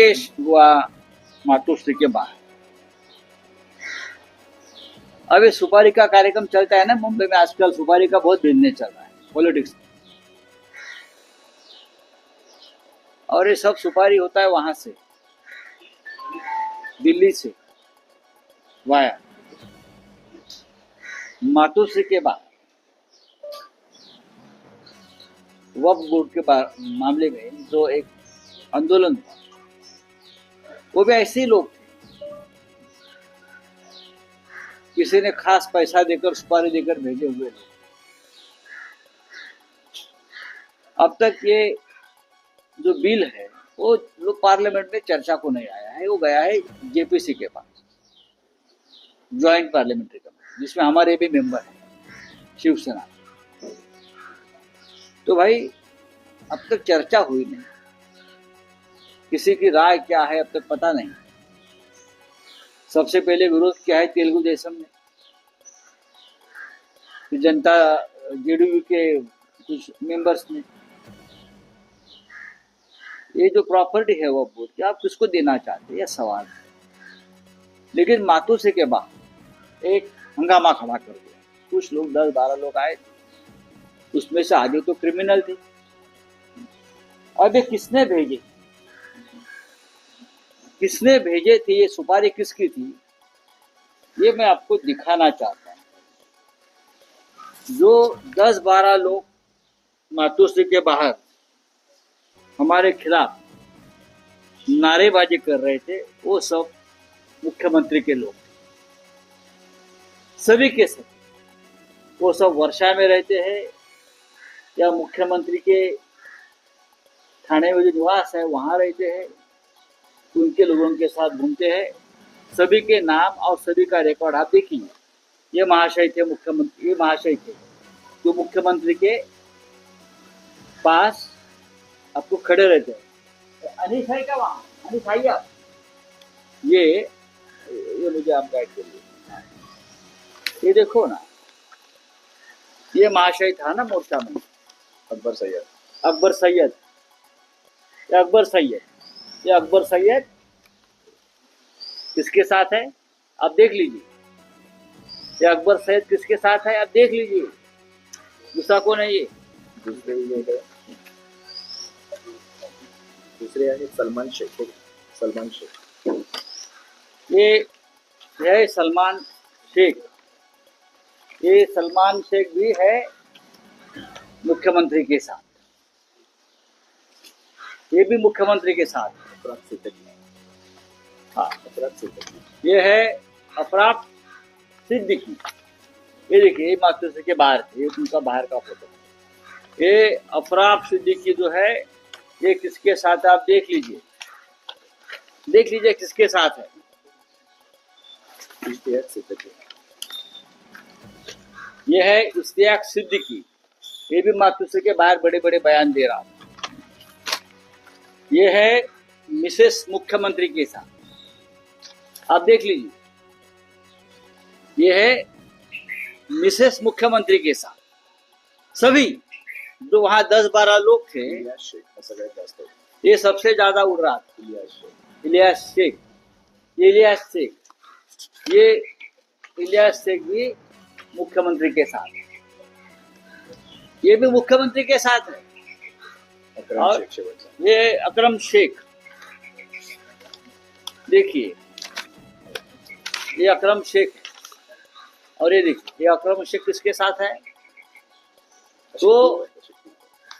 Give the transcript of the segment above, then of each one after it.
Prostate हुआ मातोश्री के बाहर ये सुपारी का कार्यक्रम चलता है ना मुंबई में आजकल सुपारी का बहुत बिज़नेस चल रहा है पॉलिटिक्स और ये सब सुपारी होता है वहाँ से, दिल्ली से, वाया। मातोश्री के बाद, वक्फ बोर्ड के मामले में जो एक आंदोलन हुआ वो भी ऐसे ही लोग थे। किसी ने खास पैसा देकर, सुपारी देकर भेजे हुए अब तक ये जो बिल है, वो लोग पार्लियामेंट में चर्चा को नहीं आया है, वो गया है जेपीसी के पास, ज्वाइंट पार्लियामेंट्री कमेटी, जिसमें हमारे भी मेंबर हैं, शिवसेना। तो भाई, अब तक चर्चा हुई नहीं। किसी की राय क्या है, अब तक पता नहीं। सबसे पहले विरोध किया है तेलुगु देशम ने। जनता, जेडीयू के कुछ मेंबर्स ने। ये जो प्रॉपर्टी है वो बोर्ड की आप किसको देना चाहते हैं? यह सवाल है। लेकिन मातोश्री के बाद एक हंगामा खड़ा कर दिया। कुछ लोग, दस बारह लोग आए। उसमें से आधे तो क्रिमिनल थे। अब ये किसने भेजे? किसने भेजे थे, ये सुपारी किसकी थी? ये मैं आपको दिखाना चाहता हूँ। जो दस बारह लोग मातोश्री के बाहर हमारे खिलाफ नारेबाजी कर रहे थे, वो सब मुख्यमंत्री के लोग सभी के सब वो सब वर्षा में रहते हैं, या मुख्यमंत्री के थाने में जो निवास है, वहाँ रहते हैं। उनके लोगों के साथ घूमते हैं। सभी के नाम और सभी का रिकॉर्ड आप देखिए। ये महाशय थे मुख्यमंत्री ये महाशय थे। जो मुख्यमंत्री के पास आपको खड़े रहते हैं। अनिश है क्या वहाँ अनिश आइए आप? ये ये मुझे आप गाइड करिए। ये देखो ना ये महाशय था ना मोर्चा में। अकबर सैयद। अकबर सैयद। अकबर सैयद। ये अकबर सैयद किसके साथ है? आप देख लीजिए। ये अकबर सैयद किसके साथ है? आप देख लीजिए। दूसरा कौन है ये? दूसरे है दूसरे आहे सलमान शेख। सलमान शेख। ये है सलमान शेख। ये सलमान शेख भी है मुख्यमंत्री के साथ। ये भी मुख्यमंत्री के साथ। अफराद सिद्दीकी ये है अफराफ सिद्दीकी ये देखिए मातृश्री के बाहर ये उनका बाहर का फ़ोटो ये सिद्दीकी जो है, ये किसके साथ आप देख लीजिए। देख लीजिए किसके साथ है। ये है इश्तियाक सिद्दीकी ये भी मातृश्री के बाहर बड़े बड़े बयान दे रहा ये है मिसेस मुख्यमंत्री के साथ। आप देख लीजिए। ये है मिसेस मुख्यमंत्री के साथ। सभी जो वहाँ दस बारह लोग थे ये सबसे ज़्यादा उड़ रहा था। इलियास शेख। इलियास शेख। ये इलियास शेख। ये इलियास शेख भी मुख्यमंत्री के साथ ये भी मुख्यमंत्री के साथ है। और- ये अकरम शेख। देखिए, ये अकरम शेख, और ये देखिए, ये अकरम शेख किसके साथ है? तो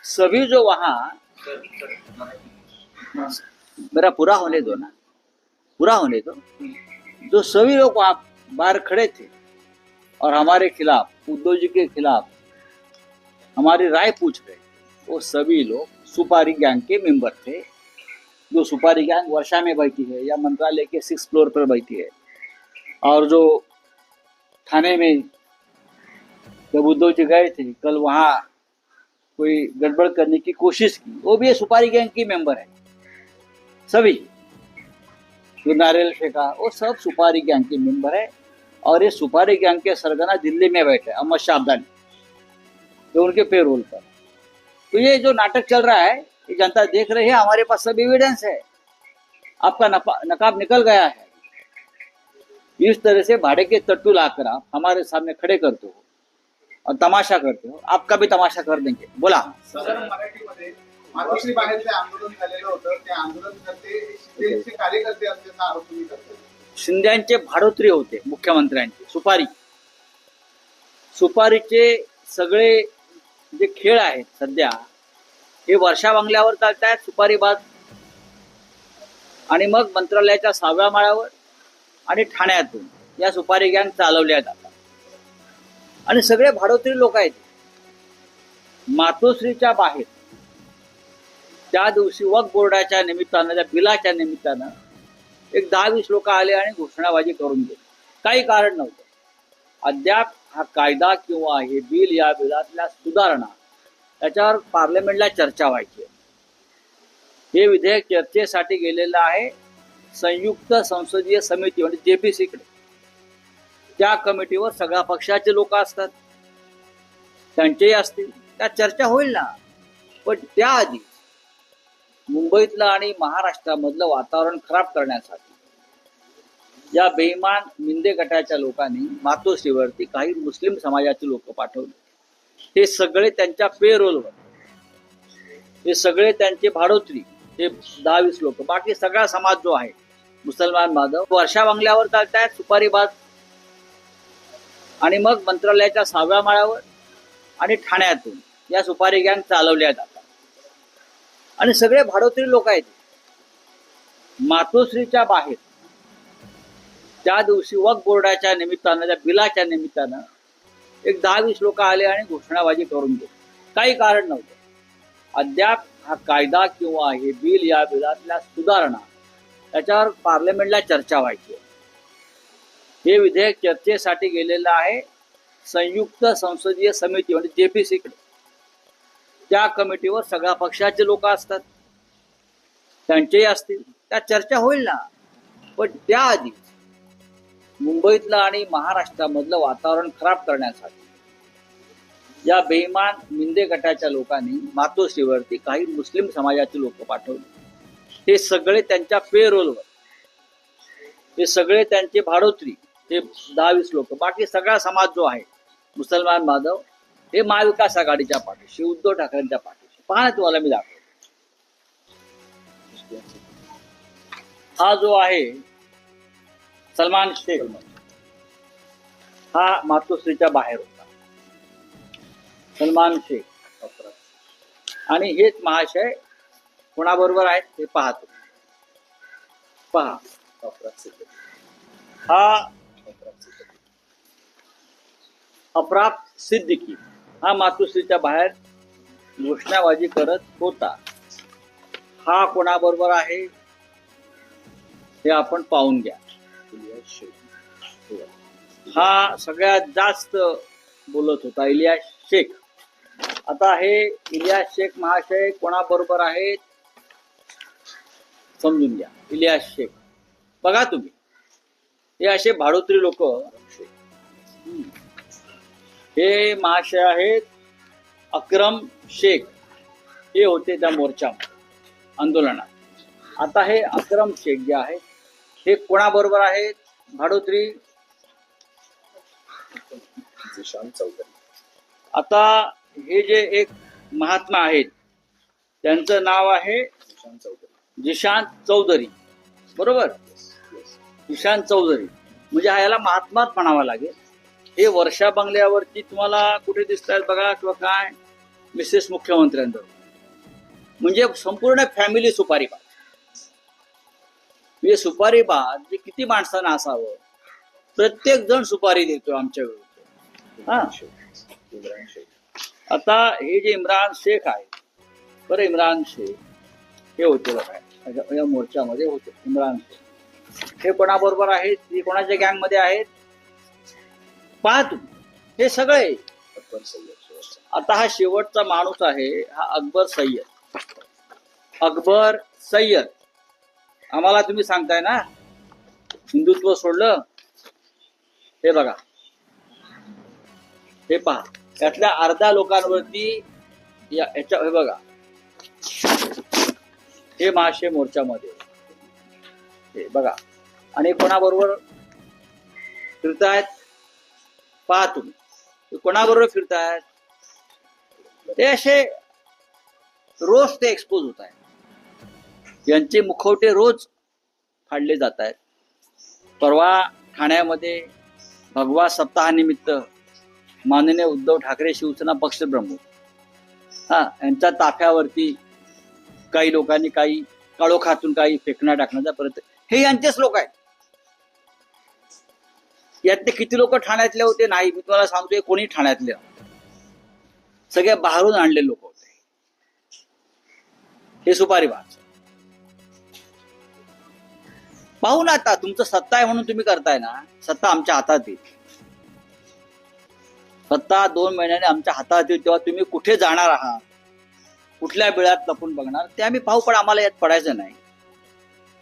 सभी जो वहाँ, मेरा पूरा होने दो ना, पूरा होने दो। जो सभी लोग वहाँ बाहर खड़े थे, और हमारे खिलाफ, उद्धव जी के खिलाफ हमारी राय पूछ रहे, वो सभी लोग सुपारी गैंग के मेंबर थे। जो सुपारी गैंग वर्षा में बैठी है या मंत्रालय के सिक्स फ्लोर पर बैठी है। और जो थाने में जब उद्धव जी गए थे, कल वहाँ कोई गड़बड़ करने की कोशिश की, वो भी सुपारी गैंग की मेंबर है। सभी, जो नारियल फेंका वो सब सुपारी गैंग के मेंबर है। और ये सुपारी गैंग के सरगना दिल्ली में बैठे, अहमद शाहदानी जो उनके पेरोल पर। तो ये जो नाटक चल रहा है ये जनता देख रही है हमारे पास सब एविडेंस है। आपका नकाब निकल गया है। इस तरह से भाड़े के तट्टू लाकर आप हमारे सामने खड़े करते हो और तमाशा करते हो आपका भी तमाशा कर देंगे। बोला। शिंद्यांचे भाडोत्री होते मुख्यमंत्र्यांचे. सुपारी. सुपारीचे सगळे जे खेळ आहेत सध्या हे वर्षा बंगल्यावर चालत आहेत सुपारीबाज आणि मग मंत्रालयाच्या सहाव्या माळ्यावर आणि ठाण्यातून या सुपारी गँग चालवल्या जातात आणि सगळे भाडोत्री लोक आहेत. मातोश्रीच्या बाहेर त्या दिवशी वक बोर्डाच्या निमित्तानं त्या बिलाच्या निमित्तानं एक दहा वीस लोक आले आणि घोषणाबाजी करून गेले. काही कारण नव्हतं. अद्याप हा कायदा किंवा हे बिल या बिलातल्या सुधारणा त्याच्यावर पार्लमेंटला चर्चा व्हायची. आहे. हे विधेयक चर्चेसाठी गेलेलं आहे. संयुक्त संसदीय समिती म्हणजे जेपीसीकडे त्या कमिटीवर सगळ्या पक्षाचे लोक असतात. त्यांचेही असतील. त्या चर्चा होईल ना. पण त्याआधी मुंबईतलं आणि महाराष्ट्रामधलं वातावरण खराब करण्यासाठी या बेईमान मिंदे गटाच्या लोकांनी मातोश्रीवरती काही मुस्लिम समाजाचे लोक पाठवले. हे सगळे त्यांच्या पेरोल रोलवर हे सगळे त्यांचे भाडोत्री हे दहा वीस लोक. बाकी सगळा समाज जो आहे मुसलमान बांधव वर्षा बंगल्यावर चालतायत सुपारीबाज आणि मग मंत्रालयाच्या सहाव्या माळ्यावर आणि ठाण्यातून या सुपारी गँग चालवल्या जातात. आणि सगळे भाडोत्री लोक आहेत. मातोश्रीच्या बाहेर त्या दिवशी वक बोर्डाच्या निमित्तानं त्या बिलाच्या निमित्तानं एक दहा वीस लोक आले आणि घोषणाबाजी करून गेले. काही कारण नव्हतं. अद्याप हा कायदा किंवा हे बिल या बिलातल्या सुधारणा त्याच्यावर पार्लमेंटला चर्चा व्हायची हे विधेयक चर्चेसाठी गेलेलं आहे. संयुक्त संसदीय समिती म्हणजे जे पी जेपीसीकडे त्या कमिटीवर सगळ्या पक्षाचे लोक असतात. त्यांचेही असतील. त्या चर्चा होईल ना. पण त्याआधी मुंबईतलं आणि महाराष्ट्रामधलं वातावरण खराब करण्यासाठी. या बेईमान मिंदे गटाच्या लोकांनी मातोश्रीवरती काही मुस्लिम समाजाचे लोक पाठवले. हे सगळे त्यांच्या पेरोलवर. हे सगळे त्यांचे भाडोत्री हे दहावीस लोक. बाकी सगळा समाज जो आहे मुसलमान माधव हे महाविकास आघाडीच्या पाठीशी उद्धव ठाकरेंच्या पाठीशी. पहा तुम्हाला मी दाखवतो. हा जो आहे सलमान शेख. हा मातोश्रीच्या बाहेर होता. सलमान शेख. आणि हेच महाशय कोणाबरोबर आहेत हे पाहतो. पहा. हा अफराफ सिद्दीकी. हा मातोश्रीच्या बाहेर घोषणाबाजी करत होता. हा कोणाबरोबर आहे हे आपण पाहून घ्या. हा. सगळ्यात जास्त बोलत होता इलियास शेख. आता हे इलियास शेख महाशय कोणाबरोबर आहेत? समजून घ्या. इलियास शेख. बघा तुम्ही. हे असे भाडोत्री लोक. हे महाशय आहेत अक्रम शेख. हे होते त्या मोर्चा आंदोलनात. आता हे अक्रम शेख जे आहेत हे कोणाबरोबर आहेत भाडोत्री? आता हे जे एक महात्मा आहेत त्यांचं नाव आहे जिशांत चौधरी. बरोबर? जिशांत चौधरी. म्हणजे हा याला महात्माच म्हणावा लागेल. हे वर्षा बंगल्यावरती तुम्हाला कुठे दिसत आहेत बघा किंवा काय? मिसेस मुख्यमंत्र्यांजवळ. म्हणजे संपूर्ण फॅमिली सुपारी बाज म्हणजे सुपारी बाद जे किती माणसांना असावं? प्रत्येक जण सुपारी देतो आमच्या विरुद्ध हा. इम्रान शेख आता हे जे इम्रान शेख आहे बरं इम्रान शेख हे होते बघा. या- मोर्चामध्ये होते इम्रान शेख. हे कोणाबरोबर आहेत? हे कोणाच्या गँगमध्ये आहेत? पहा तुम्ही. हे सगळे. अकबर सय्यद आता हा शेवटचा माणूस आहे हा अकबर सय्यद. अकबर सय्यद. आम्हाला तुम्ही सांगताय ना? हिंदुत्व सोडलं? हे बघा. हे पहा. यातल्या अर्ध्या लोकांवरती या याच्या हे बघा. हे महाशय मोर्चामध्ये. हे बघा. आणि कोणाबरोबर फिरतायत? पहा तुम्ही. कोणाबरोबर फिरतायत? ते असे रोज ते एक्सपोज होत आहेत. यांचे मुखवटे रोज फाडले जात आहेत. परवा ठाण्यामध्ये भगवा सप्ताहानिमित्त माननीय उद्धव ठाकरे शिवसेना पक्षप्रमुख हा यांच्या ताफ्यावरती काही लोकांनी काही काळोखातून काही फेकण्या टाकण्याचा प्रयत्न हे यांचेच लोक आहेत. यातले किती लोक ठाण्यातले होते नाही मी तुम्हाला सांगतोय कोणी ठाण्यातले नव्हते. सगळे बाहेरून आणले लोक होते. हे सुपारी बाज पाहू ना आता तुमचं सत्ता आहे म्हणून तुम्ही करताय ना. सत्ता आमच्या हातात येईल सत्ता दोन महिन्याने आमच्या हातात येईल तेव्हा तुम्ही कुठे जाणार आहात? कुठल्या बिळात लपून बघणार? ते आम्ही पाहू पण आम्हाला यात पडायचं नाही.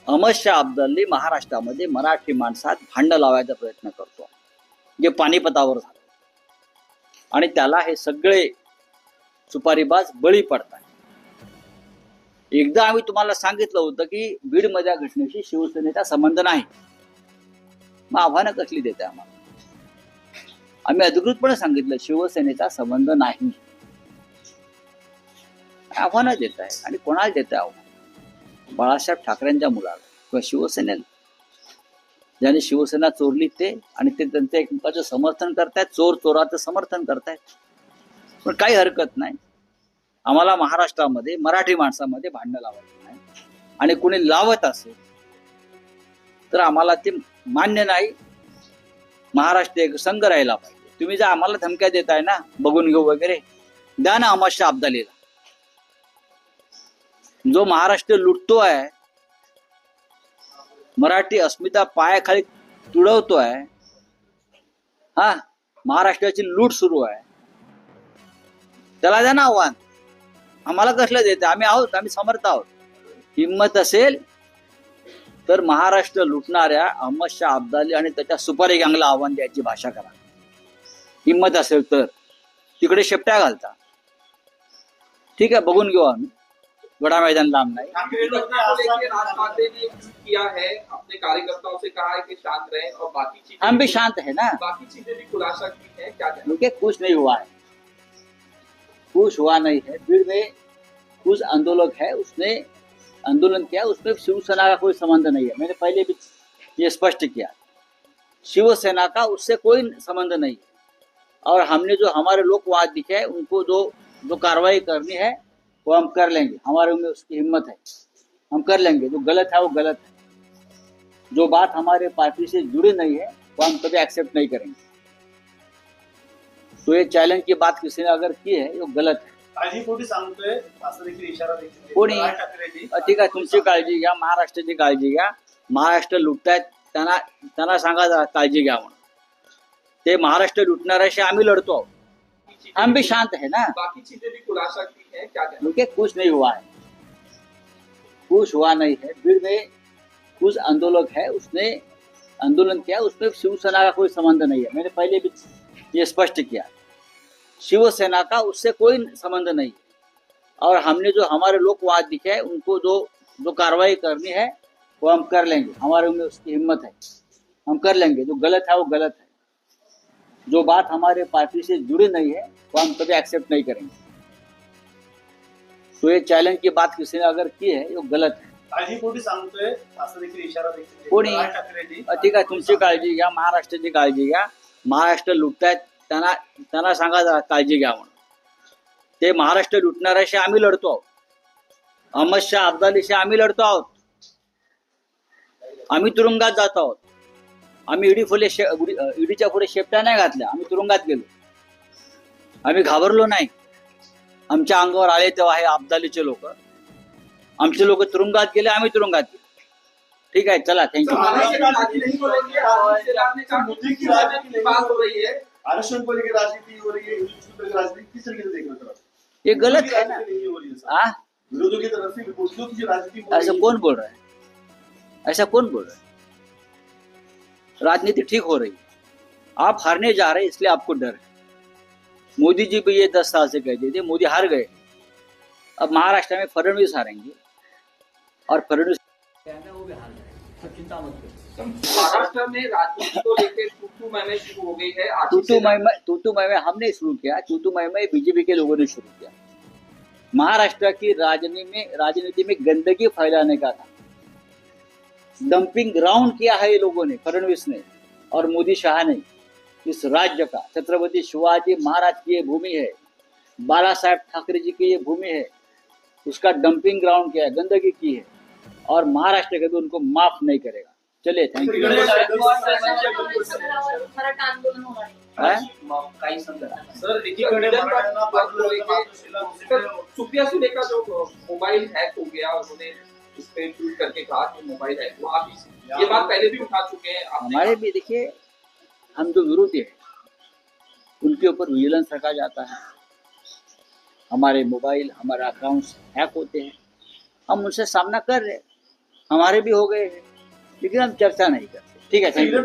अहमद शाह अब्दल्ली महाराष्ट्रामध्ये मराठी माणसात भांड लावायचा प्रयत्न करतो. जे पानिपतावर झालं. आणि त्याला हे सगळे सुपारीबाज बळी पडतात एकदा आम्ही तुम्हाला सांगितलं होतं की बीडमधल्या घटनेशी शिवसेनेचा संबंध नाही. मग आव्हानं कसली देते आम्हाला? आम्ही अधिकृतपणे सांगितलं शिवसेनेचा संबंध नाही. आव्हानं देत आहे आणि कोणाला देत आहे आव्हान? बाळासाहेब ठाकरेंच्या मुलाला किंवा शिवसेनेला. ज्याने शिवसेना चोरली ते आणि ते त्यांचं एकमेकाचं समर्थन करतायत चोर चोराचं समर्थन करतायत. पण काही हरकत नाही. आम्हाला महाराष्ट्रामध्ये मराठी माणसामध्ये भांडणं लावायचं नाही. आणि कुणी लावत असेल तर आम्हाला ते मान्य नाही. महाराष्ट्र एक संघ राहिला पाहिजे. तुम्ही जर आम्हाला धमक्या देताय ना बघून घेऊ वगैरे द्या ना अमाश्य अब्दालीला जो महाराष्ट्र लुटतो आहे मराठी अस्मिता पायाखाली तुडवतोय हा महाराष्ट्राची लूट सुरू आहे. त्याला द्या ना आव्हान. आम्हाला कसलं देते? आम्ही आहोत आम्ही समर्थ आहोत. हिंमत असेल तर महाराष्ट्र लुटणाऱ्या अहमद शाह अब्दाली आणि त्याच्या सुपारी गँगला आव्हान द्यायची भाषा करा. हिंमत असेल तर. तिकडे शेपट्या घालता. ठीक आहे बघून घेऊ आम्ही. गडा मैदान लांब नाही. हम भी शांत है ना। बाकी चीजें भी खुलासा की है क्या कुछ नहीं हुआ है। कुछ हुआ नहीं है। भीड़ में कुछ आंदोलक है, उसने आंदोलन किया, उसमें शिवसेना का कोई संबंध नहीं है। मैंने पहले भी ये स्पष्ट किया। शिवसेना का उससे कोई संबंध नहीं है। और हमने जो हमारे लोग वहाँ दिखे हैं, उनको जो जो कार्रवाई करनी है, वो हम कर लेंगे। हमारे में उसकी हिम्मत है। हम कर लेंगे। जो गलत है, वो गलत है। जो बात हमारे पार्टी से जुड़ी नहीं है, वो हम कभी एक्सेप्ट नहीं करेंगे। तो ये चैलेंज की बात किसी ने अगर की है वो गलत है। काळजीपोटी सांगतोय असं देखील इशारा देखील कोणी? राज ठाकरेंनी. ठीक आहे तुमची काळजी घ्या महाराष्ट्राची काळजी घ्या. महाराष्ट्र लुटतायत त्यांना त्यांना सांगा जरा काळजी घ्या म्हणून. ते महाराष्ट्र लुटणाऱ्याशी आम्ही लढतो आहोत. हम भी शांत है ना. बाकी चीज़ें भी खुलासा की है क्या कुछ नहीं हुआ है. कुछ हुआ नहीं है. भीड़ में कुछ आंदोलक है उसने आंदोलन किया उसमें शिवसेना का कोई संबंध नहीं है. मैंने पहले भी ये स्पष्ट किया। शिवसेना का उससे कोई संबंध नहीं। है और हमने जो हमारे लोग वहाँ दिखे हैं उनको जो जो कार्रवाई करनी है वो हम कर लेंगे। हमारे में उसकी हिम्मत है। हम कर लेंगे। जो गलत है वो गलत है। जो बात हमारे पार्टी से जुड़ी नहीं है वो हम कभी एक्सेप्ट नहीं करेंगे। तो ये चैलेंज की बात किसी ने अगर की है वो गलत है। काळजीपोटी सांगतोय असं देखील इशारा देखील कोणी? राज ठाकरेंनी. ठीक आहे. तुमची काळजी घ्या. महाराष्ट्राची काळजी घ्या. महाराष्ट्र लुटतायत. त्यांना त्यांना सांगा जरा काळजी घ्या म्हणून ते महाराष्ट्र लुटणाऱ्याशी आम्ही लढतो आहोत अहमद शाह अब्दालीशी आम्ही लढतो आहोत आम्ही तुरुंगात जात आहोत आम्ही इडी फुले शे ईडीच्या पुढे शेपट्या नाही घातल्या आम्ही तुरुंगात गेलो आम्ही घाबरलो नाही आमच्या अंगावर आले तेव्हा हे अब्दालीचे लोक आमचे लोक तुरुंगात गेले आम्ही तुरुंगात गेलो ठीक आहे चला थँक्यू हो है आरक्षण को लेकर राजनीति हो रही है राजनीति किस तरीके से देख रहे हो? ये गलत है ना। हो है। हाँ की तरफ़ से विपक्षियों की राजनीति ऐसा कौन बोल रहा है? ऐसा कौन बोल रहा है? राजनीति ठीक हो रही है। आप हारने जा रहे हैं इसलिए आपको डर है। मोदी जी भी ये दस साल से कहते थे मोदी हार गए। अब महाराष्ट्र में फडणवीस हारेंगे। और फडणवीस वो भी हार गए चिंता मत करो। महाराष्ट्र में राजनीति को लेकर टूटू मैमे टूटू हमने शुरू किया टूटू मैमे बीजेपी के लोगों ने शुरू किया। महाराष्ट्र की राजनीति में राजनीति में गंदगी फैलाने का था। डंपिंग ग्राउंड किया है ये लोगों ने, फडणवीस ने, और मोदी शाह ने। इस राज्य का छत्रपति शिवाजी महाराज की ये भूमि है बाला साहेब ठाकरे जी की ये भूमि है, उसका डंपिंग ग्राउंड किया है, गंदगी की है, और महाराष्ट्र कभी उनको माफ़ नहीं करेगा। चलिए थैंक यू सुप्रिया सुले का जो मोबाइल हैक हो गया उन्होंने उस पे ट्वीट करके कहा कि मोबाइल हैक हुआ आप ये बात पहले भी उठा चुके हैं हमारे भी देखिए हम जो विरोधी है उनके ऊपर विजिलेंस रखा जाता है हमारे मोबाइल हमारे अकाउंट्स हैक होते हैं हम उनसे सामना कर रहे हैं हमारे भी हो गए हैं लेकिन हम चर्चा नहीं करते। ठीक है थैंक यू